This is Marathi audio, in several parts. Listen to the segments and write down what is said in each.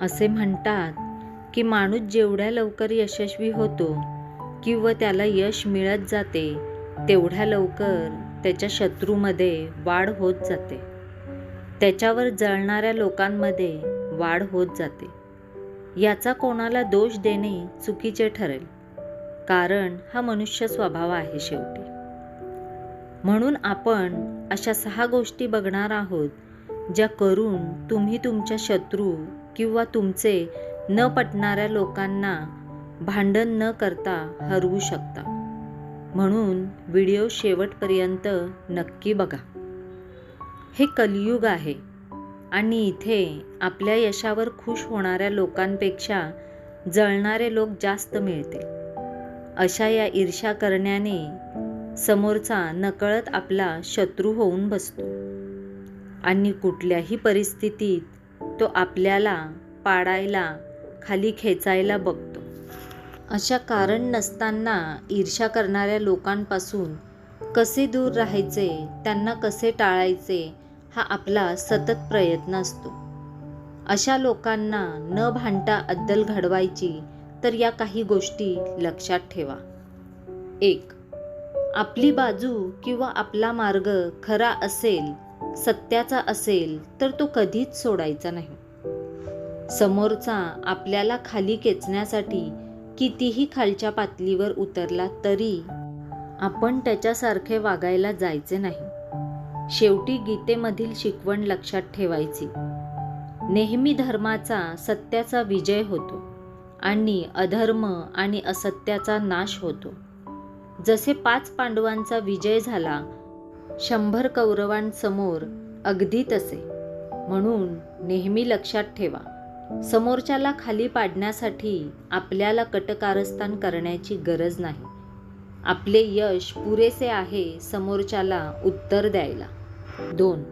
असे म्हणतात की माणूस जेवढ्या लवकर यशस्वी होतो किंवा त्याला यश मिळत जाते तेवढ्या लवकर त्याच्या शत्रूमध्ये वाढ होत जाते. त्याच्यावर जळणाऱ्या लोकांमध्ये वाढ होत जाते. याचा कोणाला दोष देणे चुकीचे ठरेल कारण हा मनुष्य स्वभाव आहे शेवटी. म्हणून आपण अशा सहा गोष्टी बघणार आहोत ज्या करून तुम्ही तुमच्या शत्रू किंवा तुमचे न पटणाऱ्या लोकांना भांडण न करता हरवू शकता. म्हणून व्हिडिओ शेवटपर्यंत नक्की बघा. हे कलियुग आहे आणि इथे आपल्या यशावर खुश होणाऱ्या लोकांपेक्षा जळणारे लोक जास्त मिळतील. अशा या ईर्ष्या करण्याने समोरचा नकळत आपला शत्रू होऊन बसतो. आणि कुठल्याही परिस्थितीत तो आपल्याला पाडायला खाली खेचायला बघतो. अशा कारण नसताना ईर्ष्या करणाऱ्या लोकांपासून कसे दूर राहायचे त्यांना कसे टाळायचे हा आपला सतत प्रयत्न असतो. अशा लोकांना न भांडता अद्दल घडवायची तर या काही गोष्टी लक्षात ठेवा. एक आपली बाजू किंवा आपला मार्ग खरा असेल सत्याचा असेल तर तो कधीच सोडायचा नाही. समोरचा आपल्याला खाली खेचण्यासाठी कितीही खालच्या पातळीवर उतरला तरी आपण त्याच्यासारखे वागायला जायचे नाही. शेवटी गीतेमधील शिकवण लक्षात ठेवायची. नेहमी धर्माचा सत्याचा विजय होतो आणि अधर्म आणि असत्याचा नाश होतो. जसे पाच पांडवांचा विजय झाला शंभर कौरवांसमोर अगदी तसे. म्हणून नेहमी लक्षात ठेवा समोरच्याला खाली पाडण्यासाठी आपल्याला कटकारस्थान करण्याची गरज नाही. आपले यश पुरेसे आहे समोरच्याला उत्तर द्यायला. दोन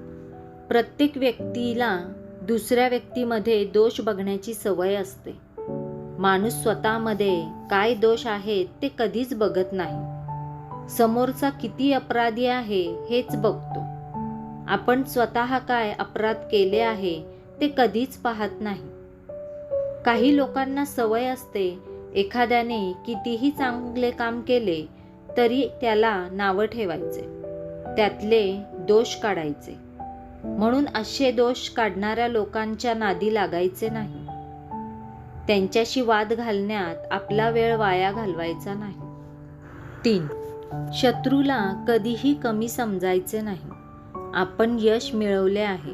प्रत्येक व्यक्तीला दुसऱ्या व्यक्तीमध्ये दोष बघण्याची सवय असते. माणूस स्वतःमध्ये काय दोष आहेत ते कधीच बघत नाही. समोरचा किती अपराधी आहे हेच बघतो. आपण स्वतः काय अपराध केले आहे ते कधीच पाहत नाही. काही लोकांना सवय असते एखाद्याने कितीही चांगले काम केले तरी त्याला नावं ठेवायचे. त्यातले दोष काढायचे. म्हणून असे दोष काढणाऱ्या लोकांच्या नादी लागायचे नाही. त्यांच्याशी वाद घालण्यात आपला वेळ वाया घालवायचा नाही. तीन. शत्रूला कधीही कमी समजायचे नाही. आपण यश मिळवले आहे.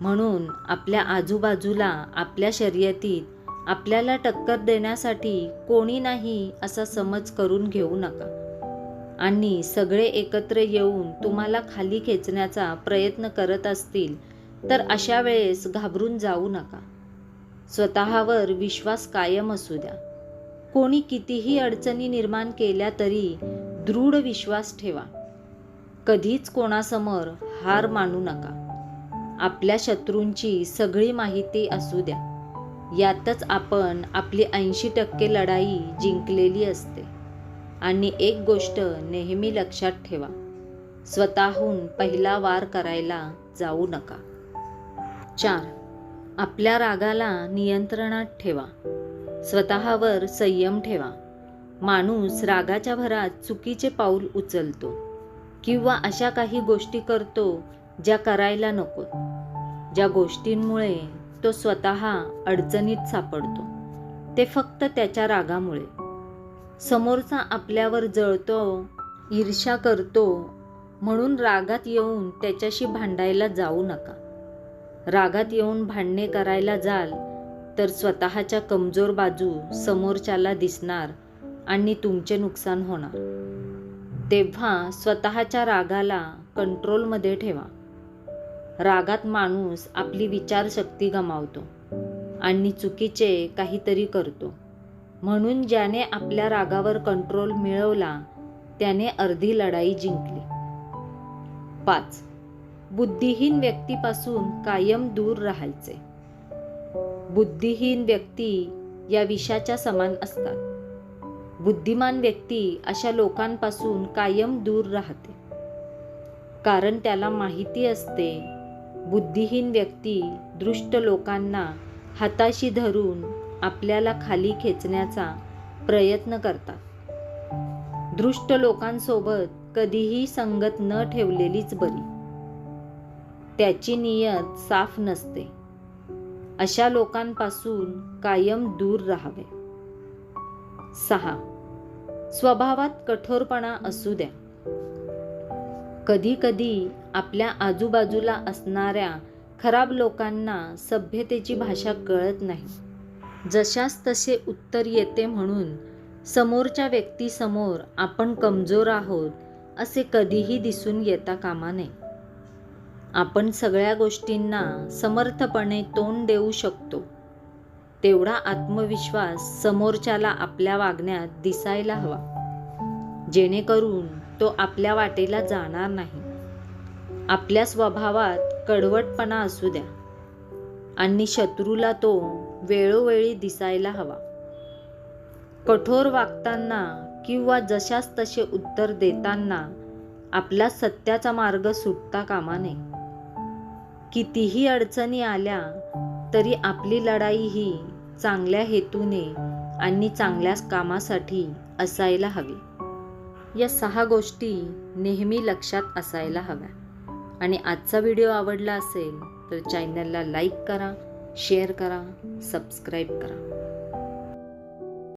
म्हणून आपल्या आजूबाजूला आपल्या शर्यतीत आपल्याला टक्कर देण्यासाठी कोणी नाही असा समज करून घेऊ नका. आणि सगळे एकत्र येऊन तुम्हाला खाली खेचण्याचा प्रयत्न करत असतील तर अशा वेळेस घाबरून जाऊ नका. स्वतःवर विश्वास कायम असू द्या. कोणी कितीही अडचणी निर्माण केल्या तरी दृढ विश्वास ठेवा. कधीच कोणासमोर हार मानू नका. आपल्या शत्रूंची सगळी माहिती असू द्या. यातच आपण आपली ऐंशी टक्के लढाई जिंकलेली असते. आणि एक गोष्ट नेहमी लक्षात ठेवा. स्वतःहून पहिला वार करायला जाऊ नका. चार. आपल्या रागाला नियंत्रणात ठेवा. स्वतःवर संयम ठेवा. माणूस रागाच्या भरात चुकीचे पाऊल उचलतो किंवा अशा काही गोष्टी करतो ज्या करायला नको. ज्या गोष्टींमुळे तो स्वतः अडचणीत सापडतो. ते फक्त त्याच्या रागामुळे. समोरचा आपल्यावर जळतो ईर्ष्या करतो म्हणून रागात येऊन त्याच्याशी भांडायला जाऊ नका. रागात येऊन भांडणे करायला जाल तर स्वतःच्या कमजोर बाजू समोरच्याला दिसणार आणि तुमचे नुकसान होणार. तेव्हा स्वतःच्या रागाला कंट्रोलमध्ये ठेवा. रागात माणूस आपली विचारशक्ती गमावतो आणि चुकीचे काहीतरी करतो. म्हणून ज्याने आपल्या रागावर कंट्रोल मिळवला त्याने अर्धी लढाई जिंकली. पाच. बुद्धिहीन व्यक्तीपासून कायम दूर राहायचे. बुद्धिहीन व्यक्ती या विषाच्या समान असतात. बुद्धिमान व्यक्ती अशा लोकांपासून कायम दूर राहते. कारण त्याला माहिती असते बुद्धिहीन व्यक्ती दृष्ट लोकांना हाताशी धरून आपल्याला खाली खेचण्याचा प्रयत्न करतात. दृष्ट लोकांसोबत कधीही संगत न ठेवलेलीच बरी. त्याची नियत साफ नसते. अशा लोकांपासून कायम दूर राहावे. सहा. स्वभावात कठोरपणा असू द्या. कधी कधी आपल्या आजूबाजूला असणाऱ्या खराब लोकांना सभ्यतेची भाषा कळत नाही. जशास तसे उत्तर येते म्हणून समोरच्या व्यक्तीसमोर आपण कमजोर आहोत असे कधीही दिसून येता कामा नये. आपण सगळ्या गोष्टींना समर्थपणे तोंड देऊ शकतो. तेवढा आत्मविश्वास समोरच्याला आपल्या वागण्यात दिसायला हवा. जेणेकरून तो आपल्या वाटेला जाणार नाही. आपल्या स्वभावात कडवटपणा असू द्या. आणि शत्रूला तो वेळोवेळी दिसायला हवा. कठोर वागताना किंवा जशास तसे उत्तर देताना आपला सत्याचा मार्ग सुटता कामा नये. कितीही अडचणी आल्या तरी आपली लढाई ही चांगल्या हेतूने आणि चांगल्या कामासाठी असायला हवी. या सहा गोष्टी नेहमी लक्षात असायला हव्या. आणि आजचा व्हिडिओ आवडला असेल तर चॅनलला लाईक करा शेअर करा सबस्क्राईब करा.